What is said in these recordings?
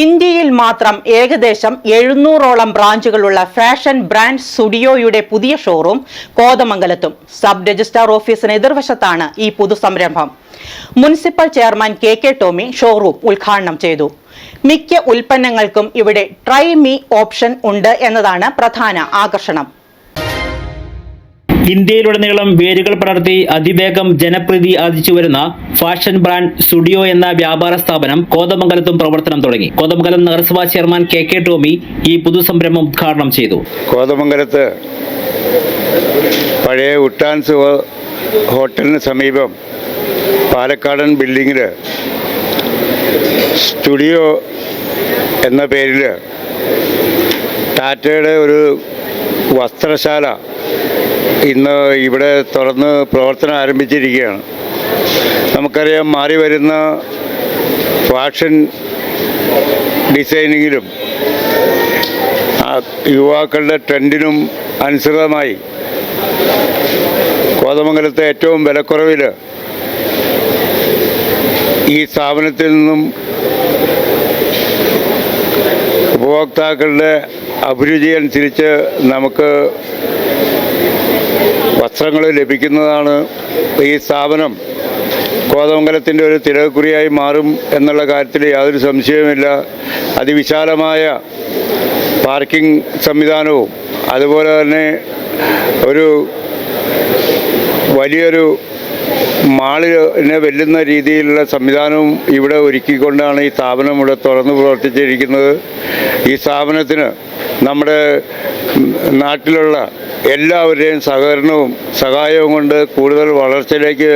ഇന്ത്യയിൽ മാത്രം ഏകദേശം എഴുന്നൂറോളം ബ്രാഞ്ചുകളുള്ള ഫാഷൻ ബ്രാൻഡ് സ്റ്റുഡിയോയുടെ പുതിയ ഷോറൂം കോതമംഗലത്തും. സബ് രജിസ്ട്രാർ ഓഫീസിന് എതിർവശത്താണ് ഈ പുതുസംരംഭം. Municipal chairman K K Tomy showroom ഉദ്ഘാടനം ചെയ്തു. മിക്ക ഉൽപ്പന്നങ്ങൾക്കും ഇവിടെ ട്രൈ മീ ഓപ്ഷൻ ഉണ്ട് എന്നതാണ് പ്രധാന ആകർഷണം. ഇന്ത്യയിലുടനീളം വേരുകൾ പടർത്തി അതിവേഗം ജനപ്രീതി ആർജിച്ചു വരുന്ന ഫാഷൻ ബ്രാൻഡ് സ്റ്റുഡിയോ എന്ന വ്യാപാര സ്ഥാപനം കോതമംഗലത്തും പ്രവർത്തനം തുടങ്ങി. കോതമംഗലം നഗരസഭാ ചെയർമാൻ കെ കെ ടോമി ഈ പുതുസംരംഭം ഉദ്ഘാടനം ചെയ്തു. കോതമംഗലത്ത് പഴയ ഉട്ടാൻസ് ഹോട്ടലിന് സമീപം പാലക്കാടൻ ബിൽഡിങ്ങിൽ സ്റ്റുഡിയോ എന്ന പേരിൽ ടാറ്റയുടെ ഒരു വസ്ത്രശാല ഇന്ന് ഇവിടെ തുറന്ന് പ്രവർത്തനം ആരംഭിച്ചിരിക്കുകയാണ്. നമുക്കറിയാം മാറി വരുന്ന ഫാഷൻ ഡിസൈനിങ്ങിലും യുവാക്കളുടെ ട്രെൻഡിനും അനുസൃതമായി കോതമംഗലത്തെ ഏറ്റവും വിലക്കുറവിൽ ഈ സ്ഥാപനത്തിൽ നിന്നും ഉപഭോക്താക്കളുടെ അഭിരുചി അനുസരിച്ച് നമുക്ക് വസ്ത്രങ്ങൾ ലഭിക്കുന്നതാണ് ഈ സ്ഥാപനം. കോതമംഗലത്തിന്റെ ഒരു തിരക്കുറിയായി മാറും എന്നുള്ള കാര്യത്തിൽ യാതൊരു സംശയവുമില്ല. അതിവിശാലമായ പാർക്കിംഗ് സംവിധാനവും അതുപോലെ തന്നെ ഒരു വലിയൊരു മാളിനെ വെല്ലുന്ന രീതിയിലുള്ള സംവിധാനവും ഇവിടെ ഒരുക്കിക്കൊണ്ടാണ് ഈ സ്ഥാപനം ഇവിടെ തുറന്നു പ്രവർത്തിച്ചിരിക്കുന്നത്. ഈ സ്ഥാപനത്തിന് നമ്മുടെ നാട്ടിലുള്ള എല്ലാവരുടെയും സഹകരണവും സഹായവും കൊണ്ട് കൂടുതൽ വളർച്ചയിലേക്ക്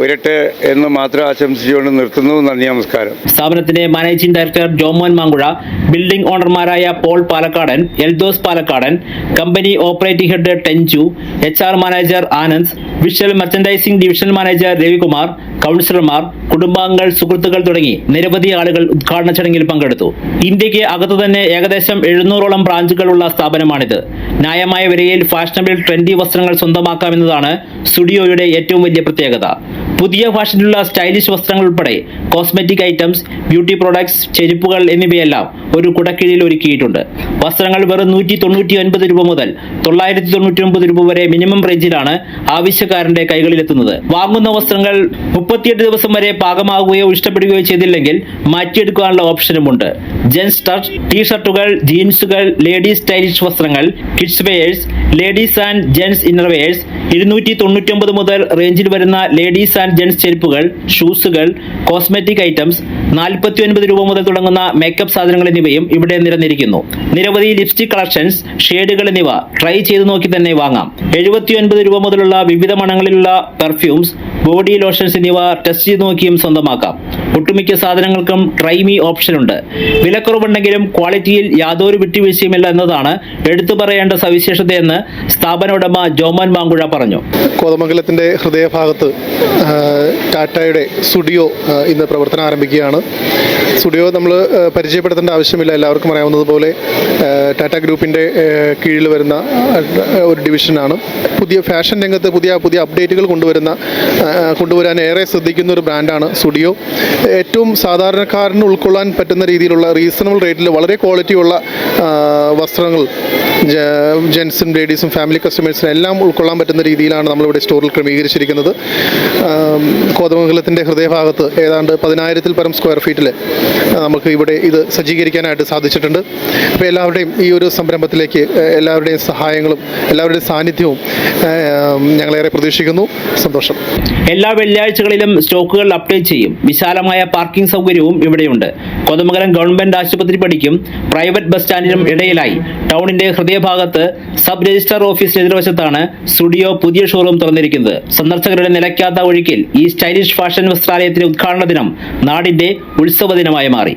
ഉയരട്ടെ എന്ന് മാത്രം ആശംസിച്ചുകൊണ്ട് നിർത്തുന്നു. നന്ദി നമസ്കാരം. സ്ഥാപനത്തിന്റെ managing director Jomon Mankuzha building ഓണർമാരായ Paul Palakkadan Eldos Palakkadan company operating head Tenchu H R manager Anand visual merchandising divisional manager Ravikumar കൗൺസിലർമാർ കുടുംബാംഗങ്ങൾ സുഹൃത്തുക്കൾ തുടങ്ങി നിരവധി ആളുകൾ ഉദ്ഘാടന ചടങ്ങിൽ പങ്കെടുത്തു. ഇന്ത്യയ്ക്ക് അകത്തു തന്നെ ഏകദേശം എഴുന്നൂറോളം ബ്രാഞ്ചുകളുള്ള സ്ഥാപനമാണിത്. ന്യായമായ വിലയിൽ ഫാഷനബിൾ ട്രെൻഡി വസ്ത്രങ്ങൾ സ്വന്തമാക്കാമെന്നതാണ് സ്റ്റുഡിയോയുടെ ഏറ്റവും വലിയ പ്രത്യേകത. പുതിയ ഫാഷനിലുള്ള സ്റ്റൈലിഷ് വസ്ത്രങ്ങൾ ഉൾപ്പെടെ കോസ്മെറ്റിക് ഐറ്റംസ് ബ്യൂട്ടി പ്രോഡക്ട്സ് ചെരുപ്പുകൾ എന്നിവയെല്ലാം ഒരു കുടക്കീഴിൽ ഒരുക്കിയിട്ടുണ്ട്. വസ്ത്രങ്ങൾ വെറും നൂറ്റി തൊണ്ണൂറ്റി ഒൻപത് രൂപ മുതൽ തൊള്ളായിരത്തി തൊണ്ണൂറ്റി ഒൻപത് രൂപ വരെ മിനിമം റേഞ്ചിലാണ് ആവശ്യക്കാരന്റെ കൈകളിലെത്തുന്നത്. വാങ്ങുന്ന വസ്ത്രങ്ങൾ മുപ്പത്തിയെട്ട് ദിവസം വരെ പാകമാകുകയോ ഇഷ്ടപ്പെടുകയോ ചെയ്തില്ലെങ്കിൽ മാറ്റിയെടുക്കാനുള്ള ഓപ്ഷനുമുണ്ട്. ജെൻസ് ടർട്ട് ടീ ഷർട്ടുകൾ ജീൻസുകൾ ലേഡീസ് സ്റ്റൈലിഷ് വസ്ത്രങ്ങൾ kids wears ladies and gents innerwears ഇരുന്നൂറ്റി തൊണ്ണൂറ്റി ഒമ്പത് മുതൽ റേഞ്ചിൽ വരുന്ന ലേഡീസ് ആൻഡ് ജെൻസ് ചെരുപ്പുകൾ ഷൂസുകൾ കോസ്മെറ്റിക് ഐറ്റംസ് നാൽപ്പത്തി ഒൻപത് രൂപ മുതൽ തുടങ്ങുന്ന മേക്കപ്പ് സാധനങ്ങൾ എന്നിവയും ഇവിടെ നിരന്നിരിക്കുന്നു. നിരവധി ലിപ്സ്റ്റിക് കളക്ഷൻസ് ഷെയ്ഡുകൾ എന്നിവ ട്രൈ ചെയ്ത് നോക്കി തന്നെ വാങ്ങാം. എഴുപത്തി ഒൻപത് രൂപ മുതലുള്ള വിവിധ മണങ്ങളിലുള്ള പെർഫ്യൂംസ് ബോഡി ലോഷൻസ് എന്നിവ ടെസ്റ്റ് ചെയ്ത് നോക്കിയും സ്വന്തമാക്കാം. ഒട്ടുമിക്ക സാധനങ്ങൾക്കും ട്രൈമി ഓപ്ഷനുണ്ട് വിലക്കുറവുണ്ടെങ്കിലും ക്വാളിറ്റിയിൽ യാതൊരു വിട്ടുവീഴ്ചയുമില്ല എന്നതാണ് എടുത്തു പറയേണ്ട സവിശേഷതയെന്ന് സ്ഥാപന ഉടമ ജോമോൻ മാങ്കുഴ പറഞ്ഞു. കോതമംഗലത്തിന്റെ ഹൃദയഭാഗത്ത് ടാറ്റയുടെ സ്റ്റുഡിയോ ഇന്ന് പ്രവർത്തനം ആരംഭിക്കുകയാണ്. സ്റ്റുഡിയോ നമ്മൾ പരിചയപ്പെടുത്തേണ്ട ആവശ്യമില്ല. എല്ലാവർക്കും അറിയാവുന്നതുപോലെ ടാറ്റ ഗ്രൂപ്പിന്റെ കീഴിൽ വരുന്ന ഒരു ഡിവിഷനാണ്. പുതിയ ഫാഷൻ രംഗത്ത് പുതിയ പുതിയ അപ്ഡേറ്റുകൾ കൊണ്ടുവരുന്ന കൊണ്ടുവരാൻ ഏറെ ശ്രദ്ധിക്കുന്ന ഒരു ബ്രാൻഡാണ് സ്റ്റുഡിയോ. ഏറ്റവും സാധാരണക്കാരന് ഉൾക്കൊള്ളാൻ പറ്റുന്ന രീതിയിലുള്ള റീസണബിൾ റേറ്റിൽ വളരെ ക്വാളിറ്റിയുള്ള വസ്ത്രങ്ങൾ ജെൻസും ലേഡീസും ഫാമിലി കസ്റ്റമേഴ്സിനും എല്ലാം ഉൾക്കൊള്ളാൻ പറ്റുന്ന രീതിയിലാണ് നമ്മളിവിടെ സ്റ്റോറിൽ ക്രമീകരിച്ചിരിക്കുന്നത്. കോതമംഗലത്തിന്റെ ഹൃദയഭാഗത്ത് ഏതാണ്ട് പതിനായിരത്തിൽ പരം സ്ക്വയർ ഫീറ്റിൽ നമുക്ക് ഇവിടെ ഇത് സജ്ജീകരിക്കാനായിട്ട് സാധിച്ചിട്ടുണ്ട്. അപ്പോൾ എല്ലാവരുടെയും ഈ ഒരു സംരംഭത്തിലേക്ക് എല്ലാവരുടെയും സഹായങ്ങളും എല്ലാവരുടെയും സാന്നിധ്യവും ഞങ്ങളേറെ പ്രതീക്ഷിക്കുന്നു. സന്തോഷം. എല്ലാ വെള്ളിയാഴ്ചകളിലും സ്റ്റോക്കുകൾ അപ്ഡേറ്റ് ചെയ്യും. വിശാലമായ പാർക്കിംഗ് സൗകര്യവും ഇവിടെയുണ്ട്. കോതമംഗലം ഗവൺമെന്റ് ആശുപത്രി പടിക്കും പ്രൈവറ്റ് ബസ് സ്റ്റാൻഡിനും ഇടയിലായി. ടൗണിന്റെ ഹൃദയഭാഗത്ത് സബ് രജിസ്ട്രാർ ഓഫീസിന് എതിർവശത്താണ് സ്റ്റുഡിയോ പുതിയ ഷോറൂം തുറന്നിരിക്കുന്നത്. സന്ദർശകരുടെ നിലയ്ക്കാത്ത ഒഴുക്കിൽ ഈ സ്റ്റൈലിഷ് ഫാഷൻ വസ്ത്രാലയത്തിന്റെ ഉദ്ഘാടന ദിനം നാടിന്റെ ഉത്സവ ദിനമായി മാറി.